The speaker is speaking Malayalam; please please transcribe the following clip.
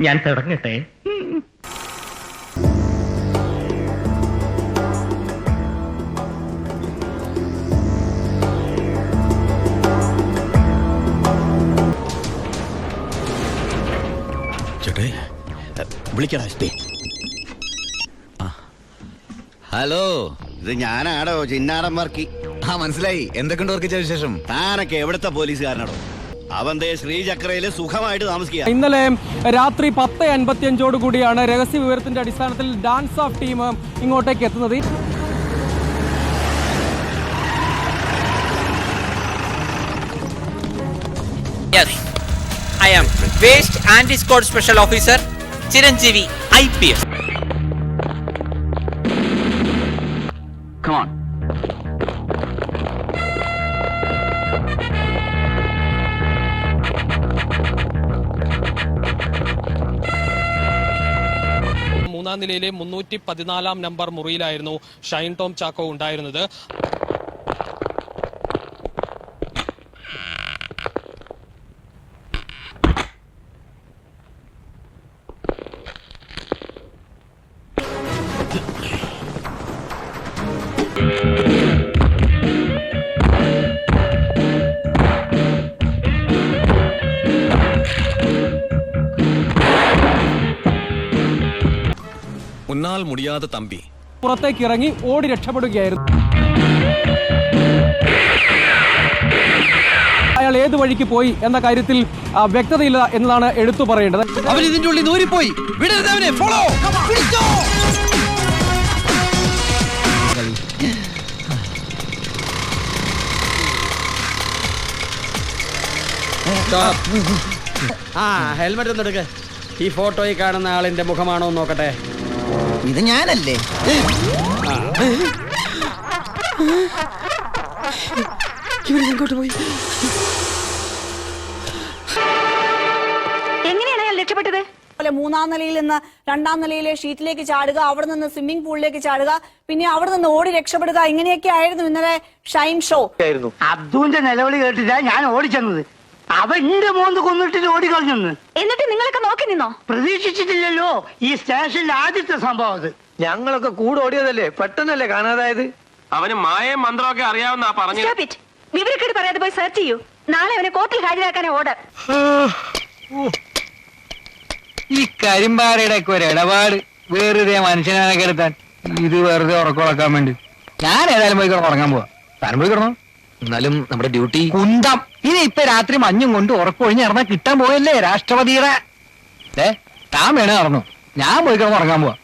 ഞാൻ തുടങ്ങട്ടെ. ചേട്ടേ വിളിക്കടാ ഹലോ. ഇത് ഞാനാടോ ചിന്നാടൻ വർക്കി. ആ മനസ്സിലായി. എന്തൊക്കെയുണ്ട് വർക്ക് വിശേഷം? താനൊക്കെ എവിടുത്തെ പോലീസുകാരനാടോ? അവൻ ദേ ശ്രീചക്രയിൽ സുഖമായിട്ട് താമസിക്കുക ഇന്നലെ രാത്രി പത്ത് അൻപത്തിയഞ്ചോട് കൂടിയാണ് രഹസ്യ വിവരത്തിന്റെ അടിസ്ഥാനത്തിൽ ഡാൻസ് ഓഫ് ടീം ഇങ്ങോട്ടേക്ക് എത്തുന്നത് I am Waste Anti-Squad Special Officer Chiranjeevi IPS. Come on. മൂന്നാം നിലയിലെ മുന്നൂറ്റി പതിനാലാം നമ്പർ മുറിയിലായിരുന്നു ഷൈൻ ടോം ചാക്കോ ഉണ്ടായിരുന്നത്. ഉന്നാൽ മുടിയാതെ തമ്പി. പുറത്തേക്ക് ഇറങ്ങി ഓടി രക്ഷപ്പെടുകയായിരുന്നു. അയാൾ ഏത് വഴിക്ക് പോയി എന്ന കാര്യത്തിൽ ആ, വ്യക്തതയില്ല എന്നതാണ് എടുത്തു പറയേണ്ടത്. അവൻ ഇതിന്റെ ഉള്ളിൽ നൂരിപ്പോയി വിടരുത് അവനെ. ഫോളോ ആ ഹെൽമെറ്റ് ഒന്ന് എടുക്ക്. ഈ ഫോട്ടോയിൽ കാണുന്ന ആളിന്റെ മുഖമാണോ എന്ന് നോക്കട്ടെ. ഇത് ഞാനല്ലേ? എങ്ങനെയാണ് അയാൾ രക്ഷപ്പെട്ടത്? പോലെ മൂന്നാം നിലയിൽ നിന്ന് രണ്ടാം നിലയിലെ ഷീറ്റിലേക്ക് ചാടുക അവിടെ നിന്ന് സ്വിമ്മിംഗ് പൂളിലേക്ക് ചാടുക പിന്നെ അവിടെ നിന്ന് ഓടി രക്ഷപ്പെടുക ഇങ്ങനെയൊക്കെ ആയിരുന്നു ഇന്നലെ ഷൈൻ ഷോ. അബ്ദുവിന്റെ നിലവിളി കേട്ടില്ല ഞാൻ ഓടിച്ചെന്നത് അവന്റെ മോന്ത് കൊന്നിട്ട് ഓടിക്കളഞ്ഞെന്ന് എന്നിട്ട് നിങ്ങളൊക്കെ നോക്കി നിന്നോ? പ്രതീക്ഷിച്ചിട്ടില്ലല്ലോ ഈ സ്റ്റേഷനിൽ ആദ്യത്തെ സംഭവം അത്. ഞങ്ങളൊക്കെ കൂടെ ഓടിയതല്ലേ? പെട്ടെന്നല്ലേ കാണാതായത്? അവന് മായയും മന്ത്രമൊക്കെ അറിയാവുന്ന പറഞ്ഞു Stop it. വിവരക്കേട് പറയാതെ പോയി സെർച്ച് ചെയ്യൂ. നാളെ അവനെ കോർട്ടിൽ ഹാജരാക്കാനെ ഓർഡർ ഈ കരിമ്പാറയുടെ ഒക്കെ ഒരു ഇടപാട്. വേറെ മനുഷ്യനെ കെടുത്താൻ ഇത് വെറുതെ ഉറക്കം ഉറക്കാൻ വേണ്ടി. ഞാൻ ഏതായാലും പോയി കിടന്ന് ഉറങ്ങാൻ പോവാ. താനും പോയി കിടന്നു? എന്നാലും നമ്മുടെ ഡ്യൂട്ടി കുന്തം. ഇനി ഇപ്പൊ രാത്രി മഞ്ഞും കൊണ്ട് ഉറക്കൊഴിഞ്ഞ് ഇറങ്ങാൻ കിട്ടാൻ പോയല്ലേ രാഷ്ട്രപതിയുടെ? താൻ വേണേ ഇറങ്ങും ഞാൻ പോയി കിടന്ന് ഉറങ്ങാൻ പോവാ.